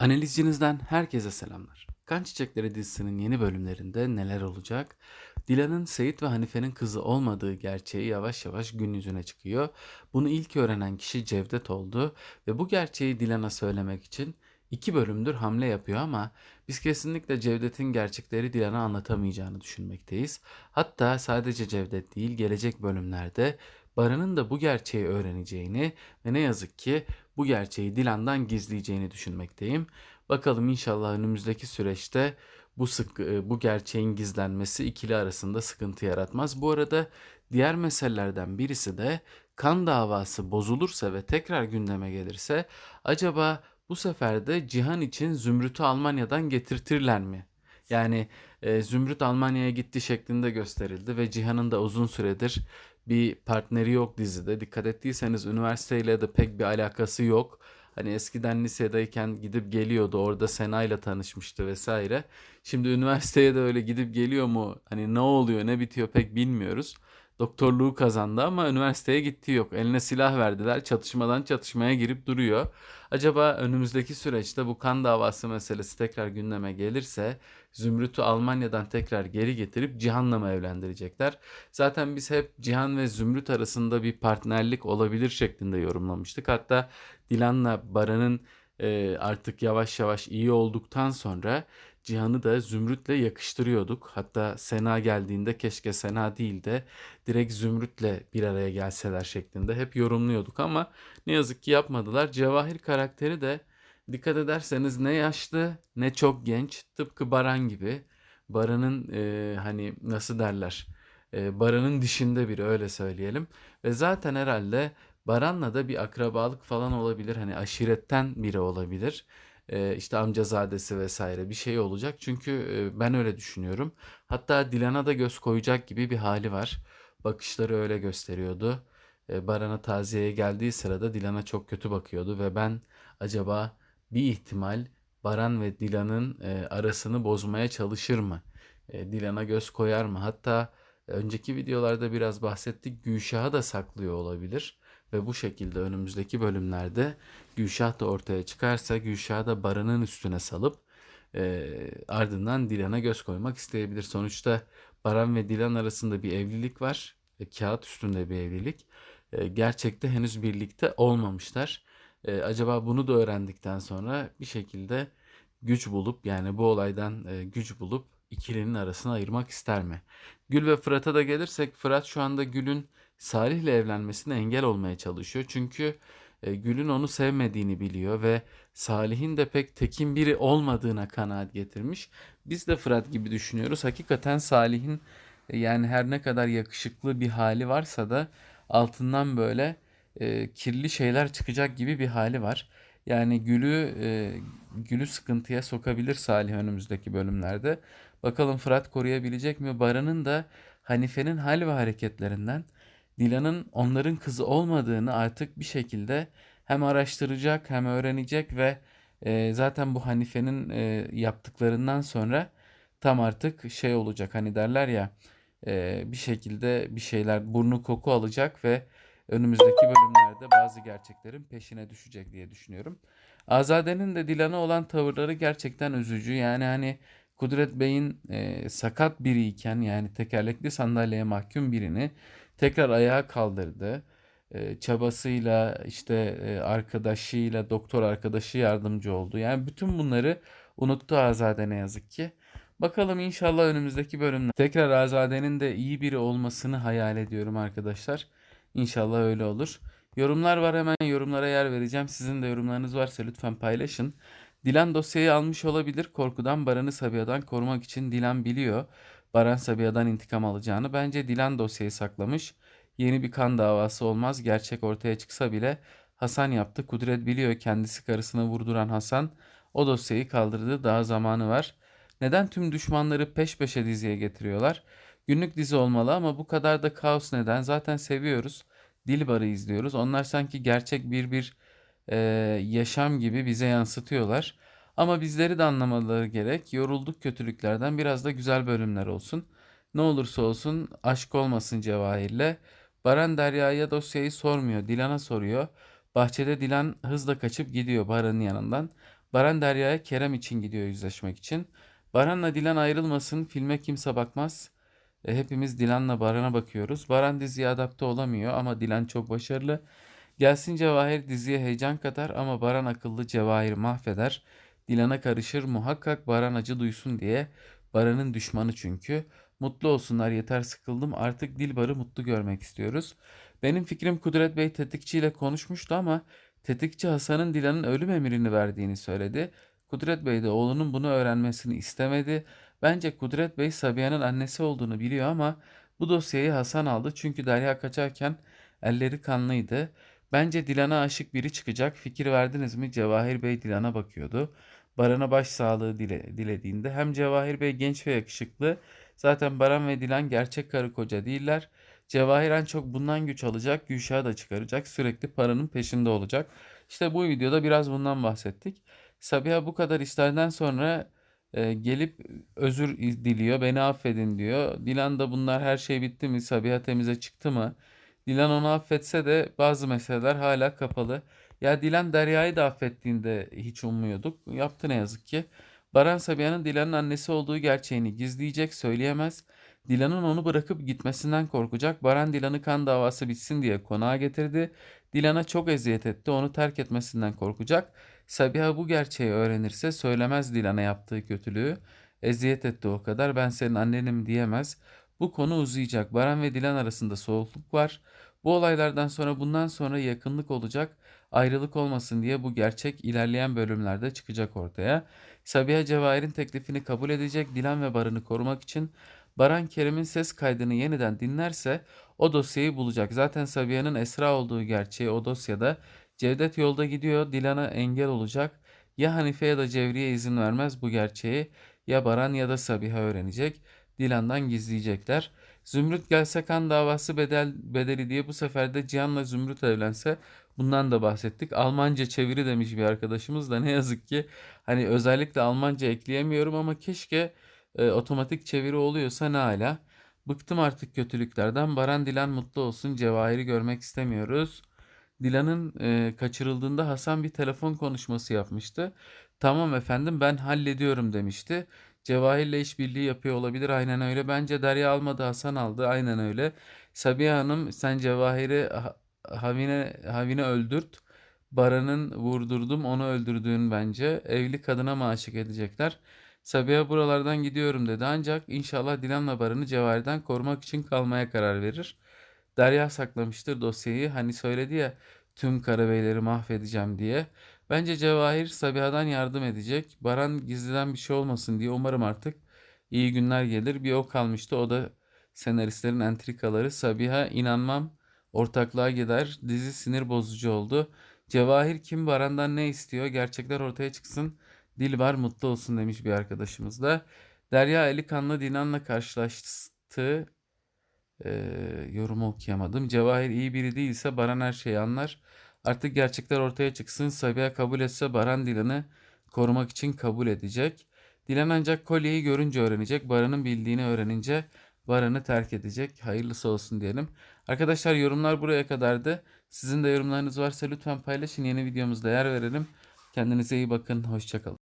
Analizcinizden herkese selamlar. Kan Çiçekleri dizisinin yeni bölümlerinde neler olacak? Dilan'ın Seyit ve Hanife'nin kızı olmadığı gerçeği yavaş yavaş gün yüzüne çıkıyor. Bunu ilk öğrenen kişi Cevdet oldu ve bu gerçeği Dilan'a söylemek için iki bölümdür hamle yapıyor ama biz kesinlikle Cevdet'in gerçekleri Dilan'a anlatamayacağını düşünmekteyiz. Hatta sadece Cevdet değil gelecek bölümlerde Baran'ın da bu gerçeği öğreneceğini ve ne yazık ki bu gerçeği Dilan'dan gizleyeceğini düşünmekteyim. Bakalım inşallah önümüzdeki süreçte bu sık e, bu gerçeğin gizlenmesi ikili arasında sıkıntı yaratmaz. Bu arada diğer meselelerden birisi de kan davası bozulursa ve tekrar gündeme gelirse acaba bu sefer de Cihan için Zümrüt'ü Almanya'dan getirtirler mi? Yani e, Zümrüt Almanya'ya gitti şeklinde gösterildi ve Cihan'ın da uzun süredir bir partneri yok dizide. Dikkat ettiyseniz üniversiteyle de pek bir alakası yok. Hani eskiden lisedeyken gidip geliyordu. Orada Sena ile tanışmıştı vesaire. Şimdi üniversiteye de öyle gidip geliyor mu? Hani ne oluyor, ne bitiyor pek bilmiyoruz. Doktorluğu kazandı ama üniversiteye gittiği yok. Eline silah verdiler. Çatışmadan çatışmaya girip duruyor. Acaba önümüzdeki süreçte bu kan davası meselesi tekrar gündeme gelirse Zümrüt'ü Almanya'dan tekrar geri getirip Cihan'la mı evlendirecekler? Zaten biz hep Cihan ve Zümrüt arasında bir partnerlik olabilir şeklinde yorumlamıştık. Hatta Dilan'la Baran'ın artık yavaş yavaş iyi olduktan sonra Cihan'ı da Zümrüt'le yakıştırıyorduk. Hatta Sena geldiğinde keşke Sena değil de direkt Zümrüt'le bir araya gelseler şeklinde hep yorumluyorduk ama ne yazık ki yapmadılar. Cevahir karakteri de dikkat ederseniz ne yaşlı ne çok genç tıpkı Baran gibi. Baran'ın e, hani nasıl derler e, Baran'ın dişinde biri öyle söyleyelim. Ve zaten herhalde Baran'la da bir akrabalık falan olabilir. Hani aşiretten biri olabilir. Ee, işte amcazadesi vesaire bir şey olacak. Çünkü e, ben öyle düşünüyorum. Hatta Dilan'a da göz koyacak gibi bir hali var. Bakışları öyle gösteriyordu. Baran'a taziyeye geldiği sırada Dilan'a çok kötü bakıyordu ve ben acaba bir ihtimal Baran ve Dilan'ın e, arasını bozmaya çalışır mı? E, Dilan'a göz koyar mı? Hatta önceki videolarda biraz bahsettik. Gülşah'ı da saklıyor olabilir. Ve bu şekilde önümüzdeki bölümlerde Gülşah da ortaya çıkarsa Gülşah'ı da Baran'ın üstüne salıp e, ardından Dilan'a göz koymak isteyebilir. Sonuçta Baran ve Dilan arasında bir evlilik var. E, kağıt üstünde bir evlilik. E, gerçekte henüz birlikte olmamışlar. E, acaba bunu da öğrendikten sonra bir şekilde güç bulup yani bu olaydan e, güç bulup ikilinin arasını ayırmak ister mi? Gül ve Fırat'a da gelirsek Fırat şu anda Gül'ün Salih'le evlenmesine engel olmaya çalışıyor. Çünkü e, Gül'ün onu sevmediğini biliyor ve Salih'in de pek tekin biri olmadığına kanaat getirmiş. Biz de Fırat gibi düşünüyoruz. Hakikaten Salih'in e, yani her ne kadar yakışıklı bir hali varsa da altından böyle e, kirli şeyler çıkacak gibi bir hali var. Yani Gül'ü e, Gül'ü sıkıntıya sokabilir Salih önümüzdeki bölümlerde. Bakalım Fırat koruyabilecek mi? Baran'ın da Hanife'nin hal ve hareketlerinden Dilan'ın onların kızı olmadığını artık bir şekilde hem araştıracak hem öğrenecek ve e, zaten bu Hanife'nin e, yaptıklarından sonra tam artık şey olacak hani derler ya e, bir şekilde bir şeyler burnu koku alacak ve önümüzdeki bölümlerde bazı gerçeklerin peşine düşecek diye düşünüyorum. Azade'nin de Dilan'a olan tavırları gerçekten üzücü. Yani hani Kudret Bey'in e, sakat biriyken yani tekerlekli sandalyeye mahkum birini tekrar ayağa kaldırdı. E, çabasıyla işte e, arkadaşıyla doktor arkadaşı yardımcı oldu. Yani bütün bunları unuttu Azade ne yazık ki. Bakalım inşallah önümüzdeki bölümde tekrar Azade'nin de iyi biri olmasını hayal ediyorum arkadaşlar. İnşallah öyle olur. Yorumlar var hemen yorumlara yer vereceğim. Sizin de yorumlarınız varsa lütfen paylaşın. Dilan dosyayı almış olabilir. Korkudan Baran'ı Sabiha'dan korumak için Dilan biliyor. Baran Sabiha'dan intikam alacağını. Bence Dilan dosyayı saklamış. Yeni bir kan davası olmaz. Gerçek ortaya çıksa bile Hasan yaptı. Kudret biliyor kendisi karısını vurduran Hasan. O dosyayı kaldırdı. Daha zamanı var. Neden tüm düşmanları peş peşe diziye getiriyorlar? Günlük dizi olmalı ama bu kadar da kaos neden? Zaten seviyoruz. Dilbar'ı izliyoruz. Onlar sanki gerçek bir bir e, yaşam gibi bize yansıtıyorlar. Ama bizleri de anlamaları gerek. Yorulduk kötülüklerden biraz da güzel bölümler olsun. Ne olursa olsun aşk olmasın Cevahir'le. Baran Derya'ya dosyayı sormuyor. Dilan'a soruyor. Bahçede Dilan hızla kaçıp gidiyor Baran'ın yanından. Baran Derya'ya Kerem için gidiyor yüzleşmek için. Baran'la Dilan ayrılmasın, filme kimse bakmaz. E, hepimiz Dilan'la Baran'a bakıyoruz. Baran diziye adapte olamıyor ama Dilan çok başarılı. Gelsin Cevahir diziye heyecan katar ama Baran akıllı Cevahir mahveder. Dilan'a karışır muhakkak Baran acı duysun diye. Baran'ın düşmanı çünkü. Mutlu olsunlar yeter sıkıldım artık Dilbar'ı mutlu görmek istiyoruz. Benim fikrim Kudret Bey tetikçi ile konuşmuştu ama tetikçi Hasan'ın Dilan'ın ölüm emrini verdiğini söyledi. Kudret Bey de oğlunun bunu öğrenmesini istemedi. Bence Kudret Bey Sabiha'nın annesi olduğunu biliyor ama bu dosyayı Hasan aldı çünkü Derya kaçarken elleri kanlıydı. Bence Dilan'a aşık biri çıkacak. Fikir verdiniz mi? Cevahir Bey Dilan'a bakıyordu. Baran'a başsağlığı dile, dilediğinde hem Cevahir Bey genç ve yakışıklı. Zaten Baran ve Dilan gerçek karı koca değiller. Cevahir en çok bundan güç alacak. Gülşah'ı da çıkaracak. Sürekli paranın peşinde olacak. İşte bu videoda biraz bundan bahsettik. Sabiha bu kadar işlerden sonra e, gelip özür diliyor. Beni affedin diyor. Dilan da bunlar her şey bitti mi? Sabiha temize çıktı mı? Dilan onu affetse de bazı meseleler hala kapalı. Ya Dilan Derya'yı da affettiğinde hiç ummuyorduk. Yaptı ne yazık ki. Baran Sabiha'nın Dilan'ın annesi olduğu gerçeğini gizleyecek, söyleyemez. Dilan'ın onu bırakıp gitmesinden korkacak. Baran Dilan'ı kan davası bitsin diye konağa getirdi. Dilan'a çok eziyet etti. Onu terk etmesinden korkacak. Sabiha bu gerçeği öğrenirse söylemez Dilan'a yaptığı kötülüğü. Eziyet etti o kadar. Ben senin annenim diyemez. Bu konu uzayacak. Baran ve Dilan arasında soğukluk var. Bu olaylardan sonra bundan sonra yakınlık olacak. Ayrılık olmasın diye bu gerçek ilerleyen bölümlerde çıkacak ortaya. Sabiha Cevahir'in teklifini kabul edecek Dilan ve Baran'ı korumak için Baran Kerem'in ses kaydını yeniden dinlerse o dosyayı bulacak. Zaten Sabiha'nın Esra olduğu gerçeği o dosyada. Cevdet yolda gidiyor. Dilan'a engel olacak. Ya Hanife ya da Cevriye izin vermez bu gerçeği. Ya Baran ya da Sabiha öğrenecek. Dilan'dan gizleyecekler. Zümrüt gelse kan davası bedel, bedeli diye bu sefer de Cihan'la Zümrüt evlense bundan da bahsettik. Almanca çeviri demiş bir arkadaşımız da ne yazık ki hani özellikle Almanca ekleyemiyorum ama keşke e, otomatik çeviri oluyorsa ne hala. Bıktım artık kötülüklerden. Baran Dilan mutlu olsun. Cevahir'i görmek istemiyoruz. Dilan'ın e, kaçırıldığında Hasan bir telefon konuşması yapmıştı. Tamam efendim ben hallediyorum demişti. Cevahir'le işbirliği yapıyor olabilir. Aynen öyle. Bence Derya almadı Hasan aldı. Aynen öyle. Sabiha Hanım sen Cevahir'i ha- Havine, Havine öldürt. Baran'ın vurdurdum onu öldürdüğün bence. Evli kadına mı aşık edecekler? Sabiha buralardan gidiyorum dedi. Ancak inşallah Dilan'la Baran'ı Cevahir'den korumak için kalmaya karar verir. Derya saklamıştır dosyayı. Hani söyledi ya tüm karabeyleri mahvedeceğim diye. Bence Cevahir Sabiha'dan yardım edecek. Baran gizliden bir şey olmasın diye umarım artık iyi günler gelir. Bir o kalmıştı. O da senaristlerin entrikaları. Sabiha inanmam ortaklığa gider. Dizi sinir bozucu oldu. Cevahir kim Baran'dan ne istiyor? Gerçekler ortaya çıksın. Dilbar mutlu olsun demiş bir arkadaşımız da. Derya Elikan'la Dinan'la karşılaştı. Ee, yorumu okuyamadım. Cevahir iyi biri değilse Baran her şeyi anlar. Artık gerçekler ortaya çıksın. Sabiha kabul etse Baran Dilan'ı korumak için kabul edecek. Dilan ancak kolyeyi görünce öğrenecek. Baran'ın bildiğini öğrenince Baran'ı terk edecek. Hayırlısı olsun diyelim. Arkadaşlar yorumlar buraya kadardı. Sizin de yorumlarınız varsa lütfen paylaşın. Yeni videomuzda yer verelim. Kendinize iyi bakın. Hoşçakalın.